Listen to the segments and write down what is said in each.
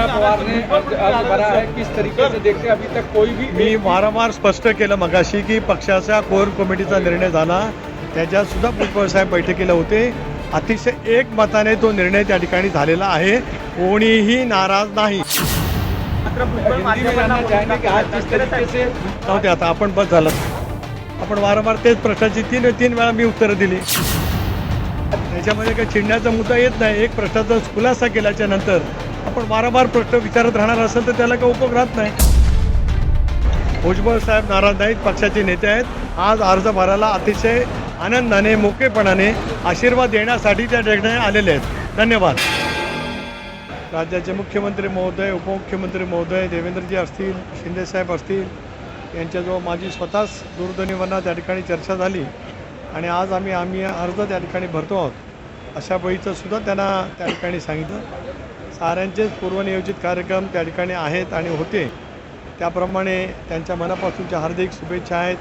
सुनेत्रा पवार ने अर्ज अर्ज भरा है किस तरीके से देखते हैं अभी तक कोई भी मी वारंवार स्पष्ट केलं मगाशी की पक्षाच्या कोर कमिटीचा निर्णय झाला. त्याच्यात सुद्धा भुजबळ साहेब बैठकीला होते. अतिशय एक मताने तो निर्णय त्या ठिकाणी झालेला आहे. कोणीही नाराज नाही. से नव्हते आता आपण बस झालं. आपण वारंवार तेच प्रश्नाची तीन तीन वेळा मी उत्तरं दिली. त्याच्यामध्ये काही चिडण्याचा मुद्दा येत नाही. एक प्रश्नाचा खुलासा केल्याच्यानंतर आपण वारंवार प्रश्न विचारत राहणार असेल तर त्याला काही उपयोग राहत नाही. भुजबळ साहेब नाराज नाहीत पक्षाचे नेते आहेत. आज अर्ज भरायला अतिशय आनंदाने मोकेपणाने आशीर्वाद देण्यासाठी त्या ठिकाणी आलेले आहेत. धन्यवाद. राज्याचे मुख्यमंत्री महोदय उपमुख्यमंत्री महोदय देवेंद्रजी असतील शिंदेसाहेब असतील यांच्याजवळ माझी स्वतःच दूरध्वनीवरनं त्या ठिकाणी चर्चा झाली. आणि आज आम्ही आम्ही अर्ज त्या ठिकाणी भरतो आहोत. अशा वेळीचं सुद्धा त्यांना त्या ठिकाणी सांगितलं. साऱ्यांचेच पूर्वनियोजित कार्यक्रम त्या ठिकाणी आहेत आणि होते. त्याप्रमाणे त्यांच्या मनापासूनच्या हार्दिक शुभेच्छा आहेत.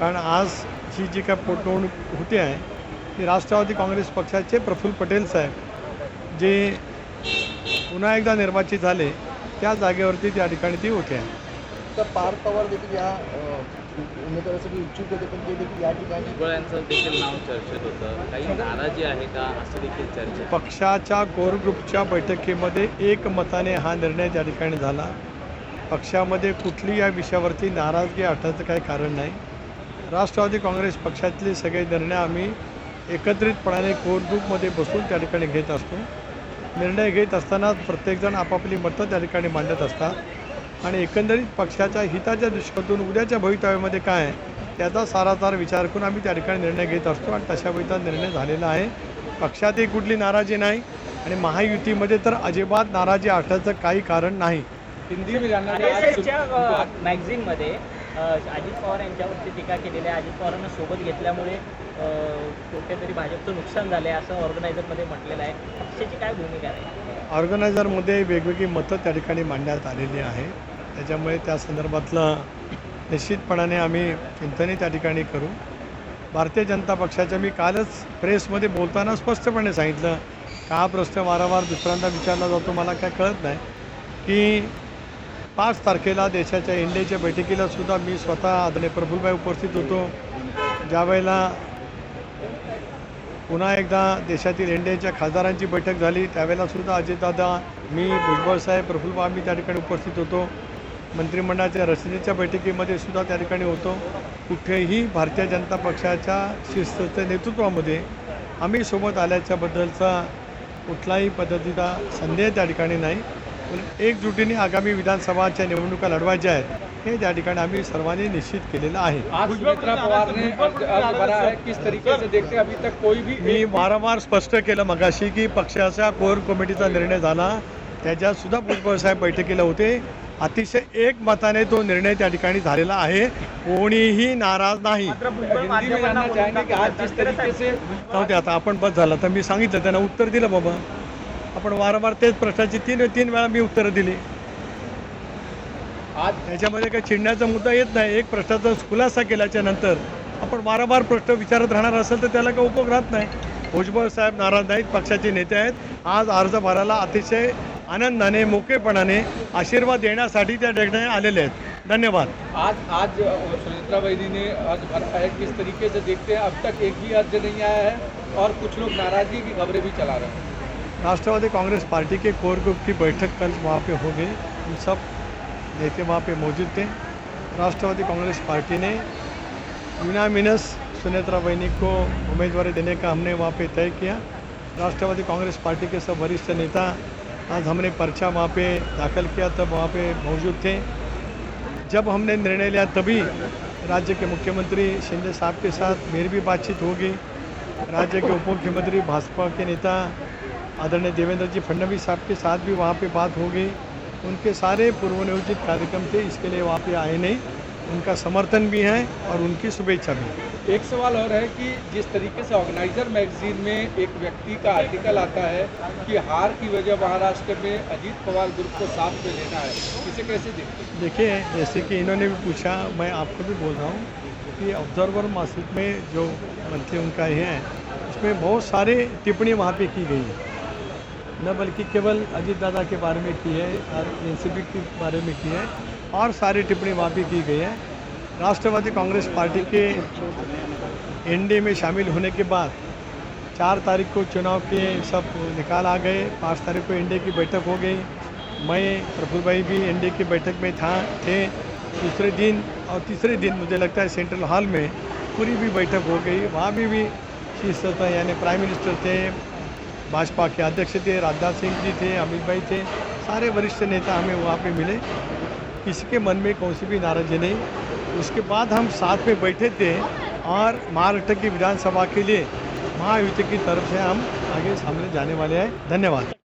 कारण आज ही जी काय पोटवणूक होते आहे ती राष्ट्रवादी काँग्रेस पक्षाचे प्रफुल्ल पटेल साहेब जे पुन्हा एकदा निर्वाचित झाले त्या जागेवरती त्या ठिकाणी ती होते आहे. तर पार्थ पवार देखील या उमेदवारासाठी इच्छुक होते पण ते देखील या ठिकाणी यांचं देखील नाव चर्चेत होतं. काही नाराजी आहे का? असं देखील चर्चा. पक्षाच्या कोर ग्रुपच्या बैठकीमध्ये एक मताने हा निर्णय त्या ठिकाणी झाला. पक्षामध्ये कुठली या विषयावरती नाराजगी असण्याचं काही कारण नाही. राष्ट्रवादी काँग्रेस पक्षातले सगळे निर्णय आम्ही एकत्रितपणाने कोर ग्रुपमध्ये बसून त्या ठिकाणी घेत असतो. निर्णय घेत असताना प्रत्येकजण आपापली मतं त्या ठिकाणी मांडत असतात. आणि एकंदरीत पक्षाच्या हिताच्या दृष्टीतून उद्याच्या भवितव्यामध्ये काय आहे त्याचा सारासार विचार करून आम्ही त्या ठिकाणी निर्णय घेत असतो आणि तशा वेळीचा निर्णय झालेला आहे. पक्षातही कुठली नाराजी नाही आणि महायुतीमध्ये तर अजिबात नाराजी असण्याचं काही कारण नाही. हिंदी मॅगझिनमध्ये अजित पवार यांच्यावरती टीका केलेली आहे. अजित पवारांना सोबत घेतल्यामुळे कुठेतरी भाजपचं नुकसान झालं आहे असं ऑर्गनायझरमध्ये म्हटलेलं आहे. पक्षाची काय भूमिका आहे? ऑर्गनायझरमध्ये वेगवेगळी मतं त्या ठिकाणी मांडण्यात आलेली आहे. त्याच्यामुळे त्या संदर्भातलं निश्चितपणाने आम्ही चिंतनही त्या ठिकाणी करू. भारतीय जनता पक्षाच्या मी कालच प्रेसमध्ये बोलताना स्पष्टपणे सांगितलं. का हा प्रश्न वारंवार दुसऱ्यांदा विचारला जातो मला काय कळत नाही. की पाच तारखेला देशाच्या एनडीएच्या बैठकीला सुद्धा मी स्वतः आदरणीय प्रफुलबाई उपस्थित होतो. ज्यावेळेला पुन्हा एकदा देशातील एनडीएच्या खासदारांची बैठक झाली त्यावेळेला सुद्धा अजितदादा मी भुजबळ साहेब प्रफुल्ल मी त्या ठिकाणी उपस्थित होतो. मंत्रिमंडळाच्या रचनेच्या बैठकीमध्ये सुद्धा त्या ठिकाणी होतो. कुठेही भारतीय जनता पक्षाच्या शिस्तच्या नेतृत्वामध्ये आम्ही सोबत आल्याच्याबद्दलचा कुठलाही पद्धतीचा संदेह त्या ठिकाणी नाही. एकजुटीने आगामी विधानसभाच्या निवडणुका लढवायच्या आहेत. हे त्या ठिकाणी आम्ही सर्वांनी निश्चित केलेलं आहे. आज सुनेत्रा पवार ने अर्ज अर्ज भरा किस तरीके से देखते अभी तक कोई भी मी वारंवार स्पष्ट केलं मगाशी की पक्षाच्या कोर कमिटीचा निर्णय झाला. त्याच्यात सुद्धा भुजबळ साहेब बैठकीला होते. अतिशय एक मताने तो निर्णय त्या ठिकाणी झालेला आहे. कोणीही नाराज नाही. आता आपण बस झालं. तर मी सांगितलं त्यांना उत्तर दिलं बाबा. आपण वारंवार तेच प्रश्नाची तीन तीन वेळा मी उत्तरं दिली. आज त्याच्यामध्ये काही चिडण्याचा मुद्दा येत नाही. एक प्रश्नाचा खुलासा केल्याच्यानंतर आपण वारंवार प्रश्न विचारत राहणार असेल तर त्याला काही उपयोग राहत नाही. भुजबळ साहेब नाराज नाहीत पक्षाचे नेते आहेत. आज अर्ज भरायला अतिशय आनंदाने मोकेपणाने आशीर्वाद देण्यासाठी त्या ठिकाणी आलेले आहेत. धन्यवाद. आज आज वैदी ने अर्ज भरा है किस तरीके से देखते हैं अब तक एक भी अर्ज नहीं आया है और कुछ लोग नाराजगी की खबरें भी चला रहे हैं. राष्ट्रवादी कांग्रेस पार्टी के कोर ग्रुप की बैठक कल वहाँ पे हो गई। हम सब नेता वहाँ पे मौजूद थे। राष्ट्रवादी कांग्रेस पार्टी ने यूनामिनस सुनेत्रा बहनी को उम्मीदवारी देने का हमने वहाँ पे तय किया। राष्ट्रवादी कांग्रेस पार्टी के सब वरिष्ठ नेता आज हमने पर्चा वहाँ पे दाखिल किया, तब वहाँ पे मौजूद थे। जब हमने निर्णय लिया, तभी राज्य के मुख्यमंत्री शिंदे साहब के साथ मेरी भी बातचीत होगी। राज्य के उप मुख्यमंत्री भाजपा के नेता आदरणीय देवेंद्र जी फडणवीस साहब के साथ भी वहाँ पे बात हो गई। उनके सारे पूर्वनियोजित कार्यक्रम थे इसके लिए वहाँ पे आए नहीं। उनका समर्थन भी है और उनकी शुभेच्छा भी एक सवाल और है कि जिस तरीके से ऑर्गेनाइजर मैगजीन में एक व्यक्ति का आर्टिकल आता है कि हार की वजह महाराष्ट्र में अजीत पवार ग्रुप को साथ में लेना है इसे कैसे देखते देखिए जैसे कि इन्होंने भी पूछा मैं आपको भी बोल रहा हूँ कि ऑब्जर्वर मासिक में जो मंत्री उनका है उसमें बहुत सारे टिप्पणी वहाँ पे की गई है। न बल्कि केवल अजीत दादा के बारे में की है और एन के बारे में की है और सारी टिप्पणी वहाँ भी की गई है। राष्ट्रवादी कांग्रेस पार्टी के एनडीए में शामिल होने के बाद चार तारीख को चुनाव के सब निकाल आ गए। पाँच तारीख को एनडीए की बैठक हो गई। मैं प्रफुल भाई भी एनडीए की बैठक में था, थे। दूसरे दिन और तीसरे दिन मुझे लगता है सेंट्रल हॉल में पूरी भी बैठक हो गई। वहाँ भी भी शीर्ष यानी प्राइम मिनिस्टर थे भाजपा के अध्यक्ष थे, राजनाथ सिंह जी थे, अमित भाई थे, सारे वरिष्ठ नेता हमें वहाँ पे मिले। किसी के मन में कौन सी भी नाराज़गी नहीं। उसके बाद हम साथ में बैठे थे और महाराष्ट्र की विधानसभा के लिए महायुति की तरफ़ से हम आगे सामने जाने वाले हैं। धन्यवाद।